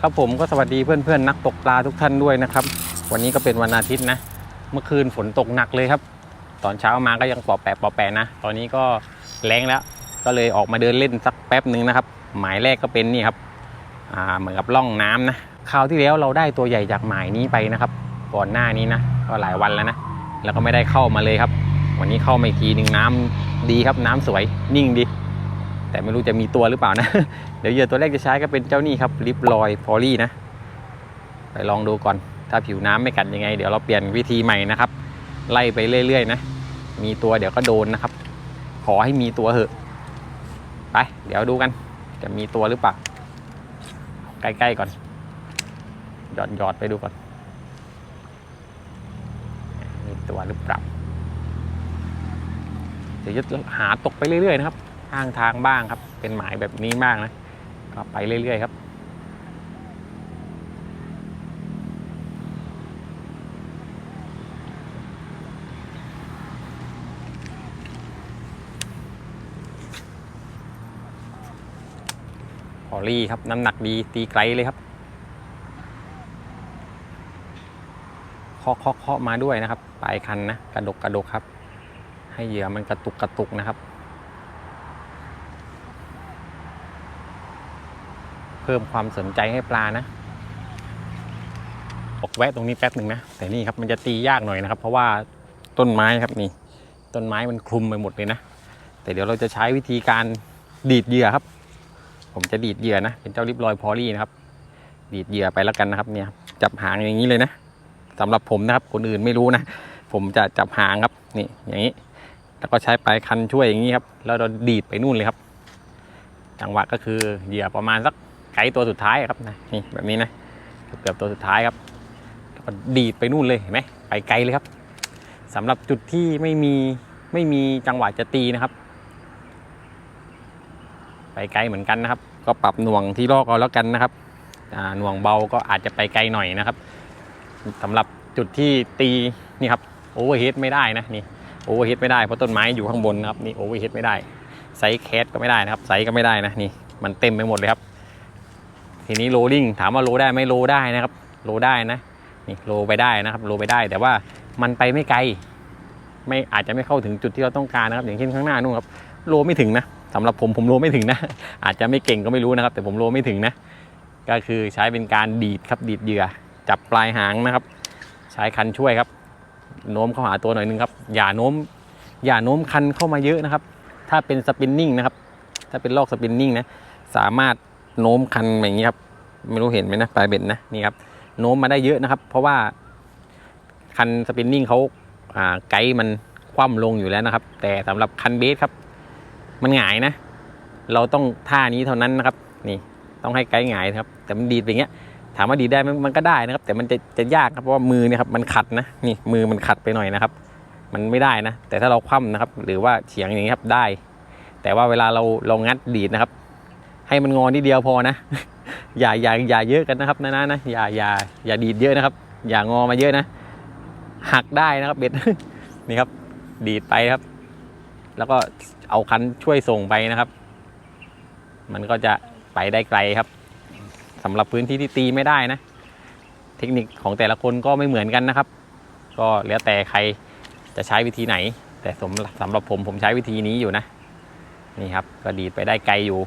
ครับผมก็สวัสดีเพื่อนๆนักตกปลาทุกท่านด้วยนะครับ วันนี้ก็เป็นวันอาทิตย์นะ เมื่อคืนฝนตกหนักเลยครับ ตอนเช้ามาก็ยังปอแปะปอแปะนะ ตอนนี้ก็แรงแล้ว ก็เลยออกมาเดินเล่นสักแป๊บหนึ่งนะครับ หมายแรกก็เป็นนี่ครับเหมือนกับล่องน้ำนะคราวที่แล้วเราได้ตัวใหญ่จากหมายนี้ไปนะครับ ก่อนหน้านี้นะ ก็หลายวันแล้วนะ แล้วก็ไม่ได้เข้ามาเลยครับ วันนี้เข้ามาอีกทีหนึ่งน้ำดีครับน้ำสวยนิ่งดี แต่ไม่รู้จะมีตัวหรือเปล่านะ เดี๋ยวเหยื่อตัวแรกจะใช้ก็เป็นเจ้านี่ครับลิปลอยพอลี่นะ ไปลองดูก่อน ถ้าผิวน้ำไม่กัดยังไง เดี๋ยวเราเปลี่ยนวิธีใหม่นะครับ ไล่ไปเรื่อยๆนะ มีตัวเดี๋ยวก็โดนนะครับ ขอให้มีตัวเหอะ ไป เดี๋ยวดูกัน จะมีตัวหรือเปล่า ใกล้ๆก่อน หยอดหยอดไปดูก่อน มีตัวหรือเปล่า เดี๋ยวจะหาตกไปเรื่อยๆนะครับ ข้างทางบ้างครับ เป็นหมายแบบนี้บ้างนะก็ไปเรื่อยๆครับพอลี่ครับ น้ำหนักดีตีไกลเลยครับเคาะเคาะเคาะมาด้วยนะครับ ปลายคันนะ กระดกกระดกครับ ให้เหยื่อมันกระตุกกระตุกนะครับ เพิ่มความสนใจให้ปลานะออกแวะตรงนี้แป๊บหนึ่งนะ แต่นี่ครับมันจะตียากหน่อยนะครับ เพราะว่าต้นไม้ครับนี่ ต้นไม้มันคลุมไปหมดเลยนะ แต่เดี๋ยวเราจะใช้วิธีการดีดเหยื่อครับ ผมจะดีดเหยื่อนะ เป็นเจ้าลิปลอยพอลี่นะครับ ดีดเหยื่อไปแล้วกันนะครับเนี่ยจับหางอย่างนี้เลยนะสำหรับผมนะครับ คนอื่นไม่รู้นะ ผมจะจับหางครับนี่อย่างนี้ แล้วก็ใช้ปลายคันช่วยอย่างนี้ครับ แล้วเราดีดไปนู่นเลยครับ จังหวะก็คือเหยื่อประมาณสัก ไกด์ตัวสุดท้ายครับนะนี่แบบนี้นะเกือบตัวสุดท้ายครับก็ดีดไปนู่นเลยเห็นไหมไปไกลเลยครับสำหรับจุดที่ไม่มีไม่มีจังหวะจะตีนะครับ ไปไกลเหมือนกันนะครับ ก็ปรับหน่วงที่ลอกเอาแล้วกันนะครับหน่วงเบาก็อาจจะไปไกลหน่อยนะครับสำหรับจุดที่ตีนี่ครับโอเวอร์เฮดไม่ได้นะนี่โอเวอร์เฮดไม่ได้เพราะต้นไม้อยู่ข้างบนนะครับนี่โอเวอร์เฮดไม่ได้ไซส์แคสก็ไม่ได้นะครับไซส์ก็ไม่ได้นะนี่มันเต็มไปหมดเลยครับ ทีนี้โรลลิ่งถามว่าโลได้ไหมโลได้นะครับโลได้นะนี่โลไปได้นะครับโลไปได้ แต่ว่ามันไปไม่ไกล ไม่อาจจะไม่เข้าถึงจุดที่เราต้องการนะครับ อย่างเช่นข้างหน้านู่นครับโลไม่ถึงนะสำหรับผมผมโลไม่ถึงนะ อาจจะไม่เก่งก็ไม่รู้นะครับ แต่ผมโลไม่ถึงนะ ก็คือใช้เป็นการดีดครับดีดเหยื่อ จับปลายหางนะครับ ใช้คันช่วยครับ โน้มเข้าหาตัวหน่อยนึงครับ อย่าโน้ม อย่าโน้มคันเข้ามาเยอะนะครับ ถ้าเป็นสปินนิ่งนะครับ ถ้าเป็นลอกสปินนิ่งนะ สามารถ โน้มคันอย่างนี้ครับ ไม่รู้เห็นไหมนะปลายเบ็ดนะนี่ครับโน้มมาได้เยอะนะครับ เพราะว่าคันสปินนิ่งเขาอ่าไกด์มันคว่ำลงอยู่แล้วนะครับ แต่สำหรับคันเบสครับ มันหงายนะ เราต้องท่านี้เท่านั้นนะครับ นี่ต้องให้ไกด์หงายนะครับ แต่มันดีดไปอย่างเงี้ย ถามว่าดีดได้มมันก็ได้นะครับ แต่มันจะจะยากครับเพราะว่ามือเนี่ยครับมันขัดนะนี่มือมันขัดไปหน่อยนะครับ มันไม่ได้นะ แต่ถ้าเราคว่ำนะครับ หรือว่าเฉียงอย่างนี้ครับได้ แต่ว่าเวลาเราเรางัดดีดนะครับ ให้มันงอนิดเดียวพอนะ อย่าอย่าอย่าเยอะกันนะครับนะนะนะอย่าอย่าอย่าดีดเยอะนะครับ อย่างอมาเยอะนะ หักได้นะครับเบ็ดนี่ครับ ดีดไปครับ แล้วก็เอาคันช่วยส่งไปนะครับ มันก็จะไปได้ไกลครับสำหรับพื้นที่ที่ตีไม่ได้นะ เทคนิคของแต่ละคนก็ไม่เหมือนกันนะครับ ก็แล้วแต่ใครจะใช้วิธีไหน แต่สำสำหรับผมผมใช้วิธีนี้อยู่นะ นี่ครับ ก็ดีดไปได้ไกลอยู่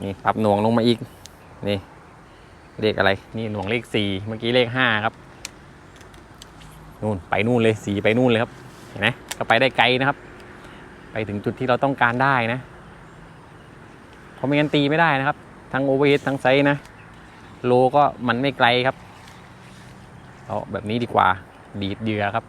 นี่ปรับหน่วงลงมาอีก นี่ เลขอะไร นี่หน่วงเลขสี่เมื่อกี้เลขห้าครับ นู่นไปนู่นเลยสีไปนู่นเลยครับ เห็นไหมก็ไปได้ไกลนะครับ ไปถึงจุดที่เราต้องการได้นะ เพราะไม่งั้นตีไม่ได้นะครับ ทั้งโอเวอร์เฮดทั้งไซส์นะ โลก็มันไม่ไกลครับ เอาแบบนี้ดีกว่า ดีดเหยื่อครับ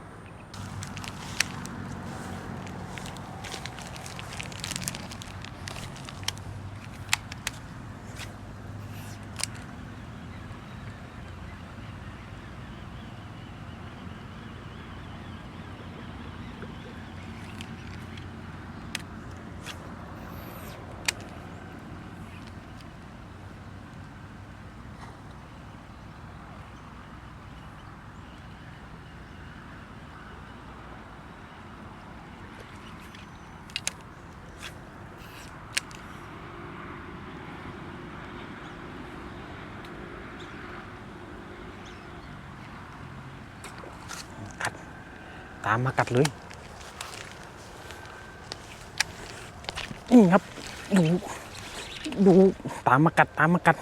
ตามมากัดเลยนี่ครับ ดู ดูตามมากัดตามมากัด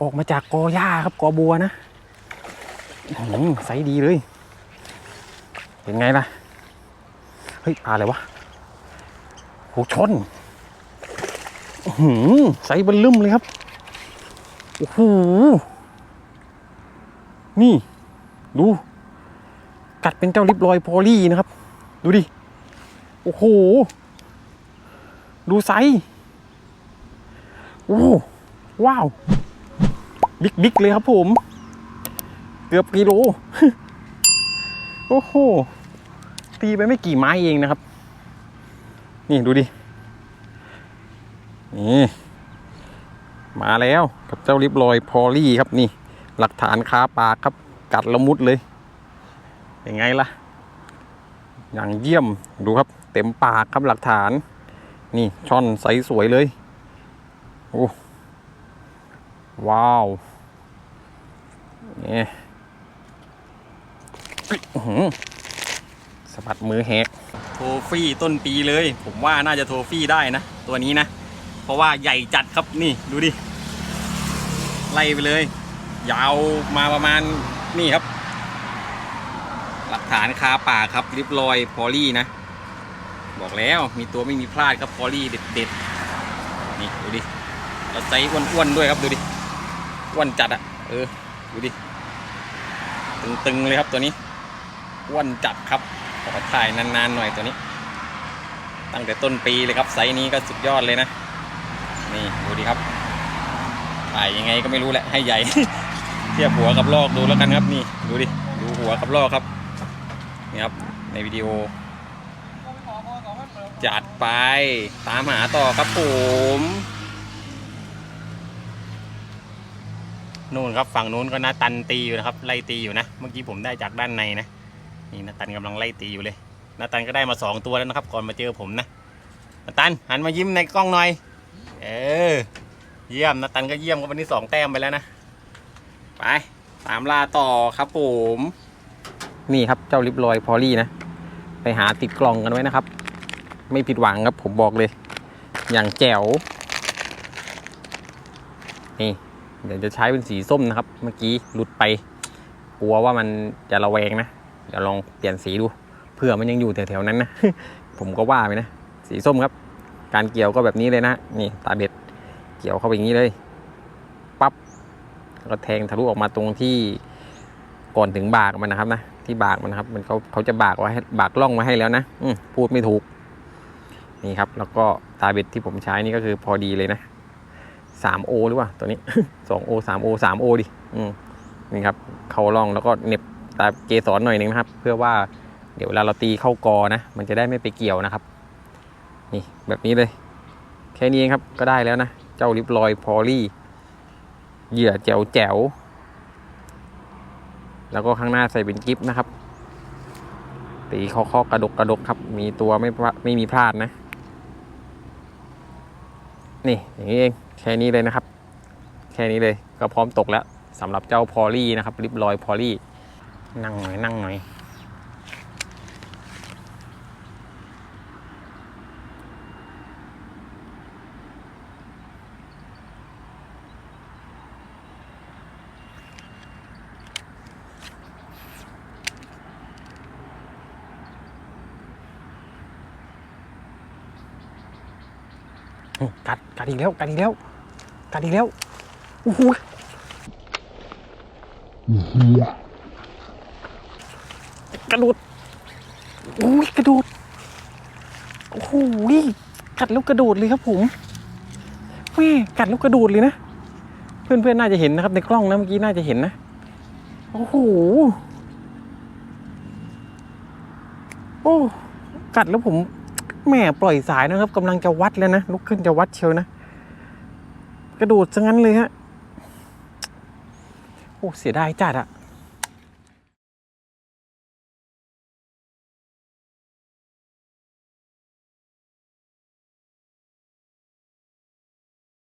ออกมาจากกอหญ้าครับกอบัวนะหือใสดีเลย เป็นไงล่ะ เฮ้ยปลาอะไรวะโหชนหือใสเบนลึมเลยครับ โอ้โห นี่ ดู กัดเป็นเจ้าลิปลอยพอลี่นะครับ ดูดิ โอ้โห ดูไซส์โอ้ว้าว บิ๊กบิ๊กเลยครับผม เกือบกิโล โอ้โห ตีไปไม่กี่ไม้เองนะครับ นี่ดูดิ นี่ มาแล้วกับเจ้าลิปลอยพอลี่ครับนี่ หลักฐานคาปากครับ กัดละมุดเลย เป็นไงล่ะ อย่างเยี่ยมดูครับ เต็มปากครับหลักฐาน นี่ช่อนใสสวยเลยโอ้ว้าวนี่อื้อหือสะบัดมือแหกโทฟี่ต้นปีเลย ผมว่าน่าจะโทฟี่ได้นะ ตัวนี้นะ เพราะว่าใหญ่จัดครับนี่ดูดิ ไล่ไปเลย ยาวมาประมาณนี่ครับ หลักฐานคาป่าครับริบรอยพอลี่นะ บอกแล้วมีตัวไม่มีพลาดครับพอลี่เด็ดๆนี่ดูดิเราใจอ้วนๆด้วยครับดูดิอ้วนจัดอะเออดูดิตึงๆเลยครับตัวนี้อ้วนจัดครับขอถ่ายนานๆหน่อยตัวนี้ ตั้งแต่ต้นปีเลยครับไซส์นี้ก็สุดยอดเลยนะ นี่ดูดิครับถ่ายยังไงก็ไม่รู้แหละให้ใหญ่ เทียบหัวกับลอกดูแล้วกันครับนี่ดูดิดูหัวกับลอกครับ นี่ครับในวิดีโอ จัดไปตามหาต่อครับผมนู่นครับฝั่งนู้นก็นาตันตีอยู่นะครับไล่ตีอยู่นะ เมื่อกี้ผมได้จากด้านในนะนี่นาตันกำลังไล่ตีอยู่เลยนาตันก็ได้มาสองตัวแล้วนะครับ ก่อนมาเจอผมนะนาตันหันมายิ้มในกล้องหน่อย เออ เยี่ยมนาตันก็เยี่ยมครับวันนี้สองแต้มไปแล้วนะ ไปตามล่าต่อครับผม นี่ครับเจ้าลิปลอยพอลี่นะ ไปหาติดกล่องกันไว้นะครับ ไม่ผิดหวังครับผมบอกเลย อย่างแจ๋วนี่เดี๋ยวจะใช้เป็นสีส้มนะครับ เมื่อกี้หลุดไป กลัวว่ามันจะระแวงนะ เดี๋ยวลองเปลี่ยนสีดูเผื่อมันยังอยู่แถวๆนั้นนะผมก็ว่าไปนะ สีส้มครับ การเกี่ยวก็แบบนี้เลยนะนี่ตาเบ็ดเกี่ยวเข้าไปอย่างนี้เลยปั๊บแล้วก็แทงทะลุออกมาตรงที่ก่อนถึงบากมันนะครับนะ ที่บากมันครับ มันเขาเขาจะบากไว้บากล่องมาให้แล้วนะอืพูดไม่ถูก นี่ครับ แล้วก็ตาเบ็ดที่ผมใช้นี่ก็คือพอดีเลยนะสามโอหรือเปล่าตัวนี้สองโอสามโอสามโอดิอืมนี่ครับ เขาล่องแล้วก็เน็บตาเกสรหน่อยหนึงนะครับ เพื่อว่าเดี๋ยวเวลาเราตีเข้ากอนะ มันจะได้ไม่ไปเกี่ยวนะครับ นี่แบบนี้เลย แค่นี้เองครับก็ได้แล้วนะ เจ้าลิปลอยพอลี่ เหยื่อแจ๋วแจ๋ว แล้วก็ข้างหน้าใส่เป็นกิฟนะครับ ตีเคาะๆกระดกกระดกครับ มีตัวไม่พลาไม่มีพลาดนะ นี่อย่างนี้เองแค่นี้เลยนะครับ แค่นี้เลยก็พร้อมตกแล้วสำหรับเจ้าพอลี่นะครับริบลอยพอลี่ นั่งหน่อยนั่งหน่อย กัดกัดอีกแล้วกัดอีกแล้วกัดอีกแล้วโอ้โหกระโดดโอ้ยกระโดดโอ้โหกัดแล้วกระโดดเลยครับผมแม่กัดแล้วกระโดดเลยนะเพื่อนๆน่าจะเห็นนะครับ ในกล้องนะเมื่อกี้น่าจะเห็นนะโอ้โหโอ้กัดแล้วผม แม่ปล่อยสายนะครับกำลังจะวัดแล้วนะลุกขึ้นจะวัดเชียวนะ กระโดดซะงั้นเลยฮะโอ้เสียดายจัดอะ